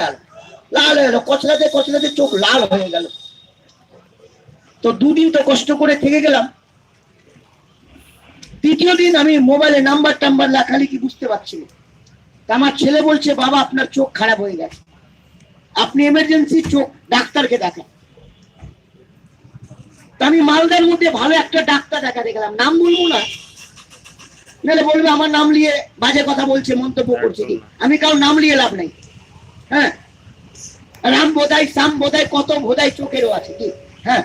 লাল। হয়ে গেল, কচলাতে কচলাতে চোখ লাল হয়ে গেল। তো দুদিন তো কষ্ট করে থেকে গেলাম। তৃতীয় দিন আমি মোবাইলে নাম্বার টাম্বার লেখালেখি বুঝতে পারছি আমার ছেলে বলছে, বাবা, আপনার চোখ খারাপ হয়ে গেছে। আপনি এমার্জেন্সি চোখ ডাক্তারকে দেখান। আমি মালদার মধ্যে ভালো একটা ডাক্তার দেখাতে গেলাম নাম বলব না। নাহলে বলবে, আমার নাম নিয়ে বাজে কথা বলছে, মন্তব্য করছে কি? আমি কারও নাম নিয়ে লাভ নাই। হ্যাঁ? রাম বোধাই, সাম বোধাই কত বোধাই চোখেরও আছে কি? হ্যাঁ?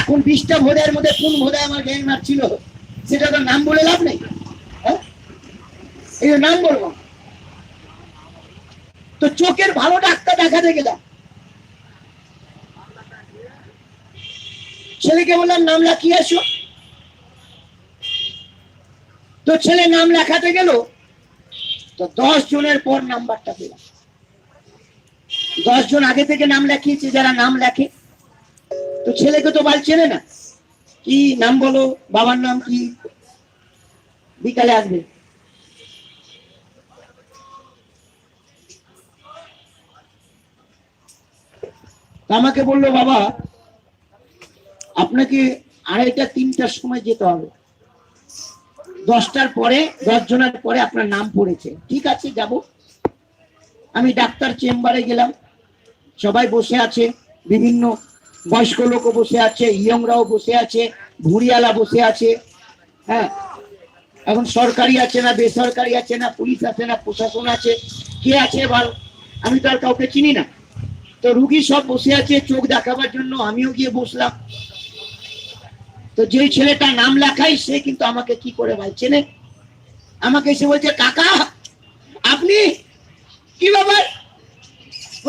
এখন বিশটা ভোদাইয়ের মধ্যে কোন ভোদাই আমার গ্যাং ছিল সেটা তো নাম বলে লাভ নেই। হ্যাঁ? এই নাম বলব। তো চোখের ভালো ডাক্তার দেখাতে গেলাম ছেলেকে বললাম, নাম লেখিয়ে আসো। তো ছেলে নাম লেখাতে গেল, তো দশ জনের পর নাম্বারটা পেলাম। দশ জন আগে থেকে নাম লেখিয়েছে, যারা নাম লেখে। তো ছেলেকে তো বাল চেনে না। কি নাম বলো? বাবার নাম কি? বিকালে আসবে। আমাকে বলল, বাবা, আপনাকে আড়াইটা, তিনটার সময় যেতে হবে। দশটার পরে দশ জনের পরে আপনার নাম পড়েছে। ঠিক আছে, যাব। আমি ডাক্তার চেম্বারে গেলাম। সবাই বসে আছে, বিভিন্ন বয়স্ক লোকও বসে আছে, ইয়ংরাও বসে আছে, ভুড়িয়ালা বসে আছে হ্যাঁ? এখন সরকারি আছে না, বেসরকারি আছে না, পুলিশ আছে না, প্রশাসন আছে, কে আছে বল? আমি তো আর কাউকে চিনি না। তো রুগী সব বসে আছে, চোখ দেখাবার জন্য আমিও গিয়ে বসলাম। তো যেই ছেলেটা নাম লেখাই, সে কিন্তু আমাকে কি করে ভাই চেনে? আমাকে এসে বলছে, কাকা আপনি কি ব্যাপার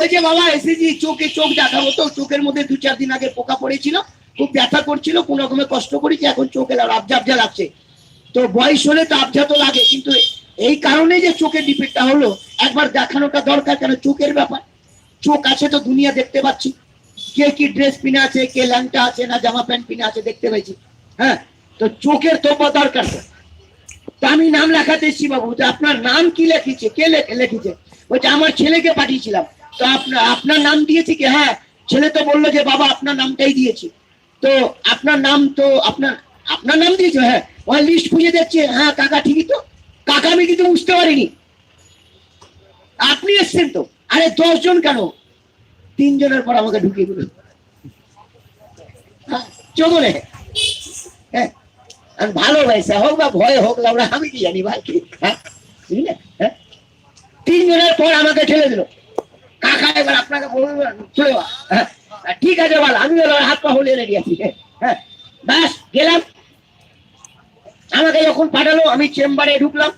বলছে বাবা এসেছি চোখে চোখ দেখাবো তো চোখের মধ্যে দু চার দিন আগে পোকা পড়েছিল, খুব ব্যথা করছিল, কোন রকমের কষ্ট করেছি, এখন চোখে আবজা আবজা লাগছে। তো বয়স হলে তো আবজা তো লাগে, কিন্তু এই কারণে যে চোখের ডিফেক্টটা হলো, একবার দেখানোটা দরকার কেন? চোখের ব্যাপার। চোখ আছে তো দুনিয়া দেখতে পাচ্ছি। কে কি ড্রেস পিনে আছে, কে ল্যাংটা আছে, না জামা প্যান্ট পিনে আছে দেখতে পেয়েছি। হ্যাঁ তো চোখের তো দরকার তো। আমি নাম লেখাতে এসেছি বাবু আপনার নাম কি লেখিছে? কে লেখে লিখেছে? বলছে, আমার ছেলেকে পাঠিয়েছিলাম। তো আপনার আপনার নাম দিয়েছি কি? হ্যাঁ ছেলে তো বলল যে বাবা আপনার নামটাই দিয়েছি। তো আপনার নাম তো আপনার আপনার নাম দিয়েছ? হ্যাঁ ওই লিস্ট খুঁজে দেখছে হ্যাঁ কাকা ঠিকই তো। কাকা আমি কিন্তু বুঝতে পারিনি। আপনি এসছেন তো? আরে দশ জন কেন? তিনজনের পর আমাকে ঢুকিয়ে দিল। হ্যাঁ, চোদরে হ্যাঁ আর ভালোবাসা হোক বা ভয় হোক লাউড়া আমি কি জানি ভাই কি হ্যাঁ বুঝলে? হ্যাঁ তিনজনের পর আমাকে ঠেলে দিল। কাকা এবার আপনাকে বলব, চলে। যা। হ্যাঁ? আর ঠিক আছে, বল আমি হাত পা হলে রেডি আছি হ্যাঁ? ব্যাস, গেলাম। আমাকে যখন পাঠালো, আমি চেম্বারে ঢুকলাম।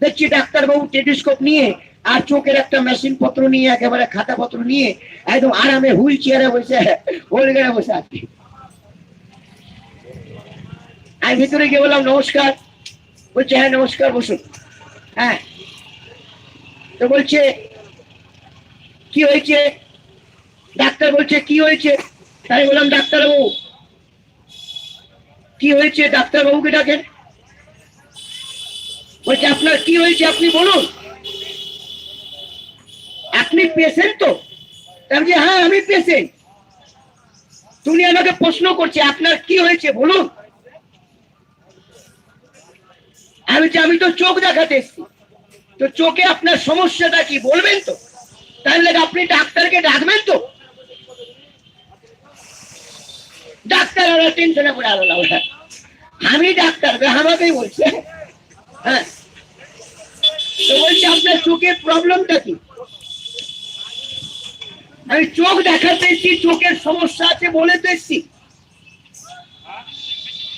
দেখছি ডাক্তারবাবু টেলিস্কোপ নিয়ে আর চোখের একটা মেশিন পত্র নিয়ে, একেবারে খাতা পত্র নিয়ে একদম আরামে হুইল চেয়ারে বসে হোলগেরে বসে আছি। আমি ভিতরে গিয়ে বললাম, নমস্কার। বলছে হ্যাঁ নমস্কার, বসুন। হ্যাঁ? তো বলছে কি হয়েছে? ডাক্তার বলছে কি হয়েছে? তাই বললাম ডাক্তারবাবু। কি হয়েছে ডাক্তারবাবুকে ডাকেন? বলছে আপনার কি হয়েছে আপনি বলুন। আপনি পেশেন্ট তো? আমি বলছি, হ্যাঁ আমি পেশেন্ট তুমি আমাকে প্রশ্ন করছে আপনার কি হয়েছে বলুন। আমি আমি তো চোখ দেখাতে এসেছি। তো চোখে আপনার সমস্যাটা কি বলবেন তো? তাহলে আপনি ডাক্তারকে ডাকবেন তো। ডাক্তার ওরা টেনশনে পড়ে আলো না আমি ডাক্তার আমাকেই বলছে। হ্যাঁ। তো বলছি, আপনার চোখের প্রবলেমটা কি? আমি চোখ দেখাতে এসেছি, চোখের সমস্যা আছে বলে তো এসেছি।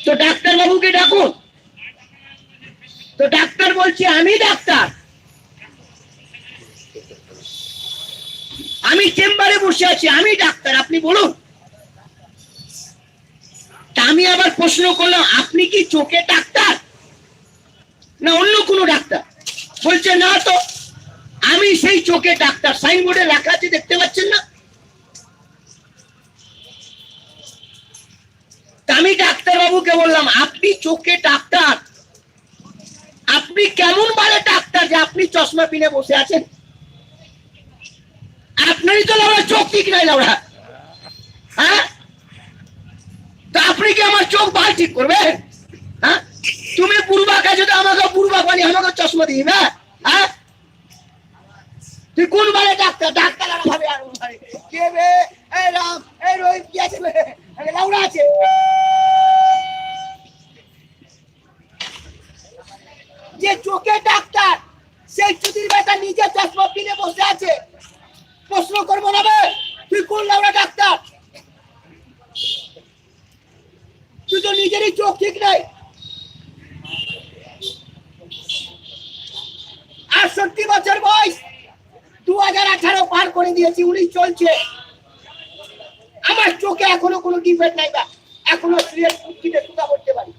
তো ডাক্তার বাবুকে ডাকুন। তো ডাক্তার বলছি, আমি ডাক্তার আমি চেম্বারে বসে আছি, আমি ডাক্তার, আপনি বলুন। আমি আবার প্রশ্ন করলাম, আপনি কি চোখে ডাক্তার? না, অন্য কোনো ডাক্তার? বলছে, না তো, আমি সেই চোখে ডাক্তার। সাইনবোর্ডে লেখা আছে, দেখতে পাচ্ছেন না? আমি ডাক্তার বাবুকে বললাম, আপনি চোখে ডাক্তার? আপনি কেমন বারে ডাক্তার যে আপনি চশমা পিনে বসে আছেন? তো লাউড়া চোখ ঠিক নাই লাউড়া হ্যাঁ? তা আপনি কি আমার চোখ ভালো ঠিক করবেন? হ্যাঁ? তুমি বুড়বাকা যদি আমাকে বুড়বা পানি আমাকে চশমা দিই না? হ্যাঁ? তুই কোন বারে ডাক্তার? ডাক্তার ভাবে কে এই রাম, এই কি আছে লাউড়া আছে। যে চোখে ডাক্তার, সেই চুদির বেটা নিজে চশমা কিনে বসে আছে। প্রশ্ন করব না বে। তুই কোন লাউড়া ডাক্তার? তুই তো নিজেরই চোখ ঠিক নাই। আটষট্টি বছর বয়স দু হাজার আঠারো পার করে দিয়েছি, উনি চলছে। আমার চোখে এখনও কোনো ডিফেক্ট নাই বা। এখনও স্ত্রীর কিনে সুতা করতে পারি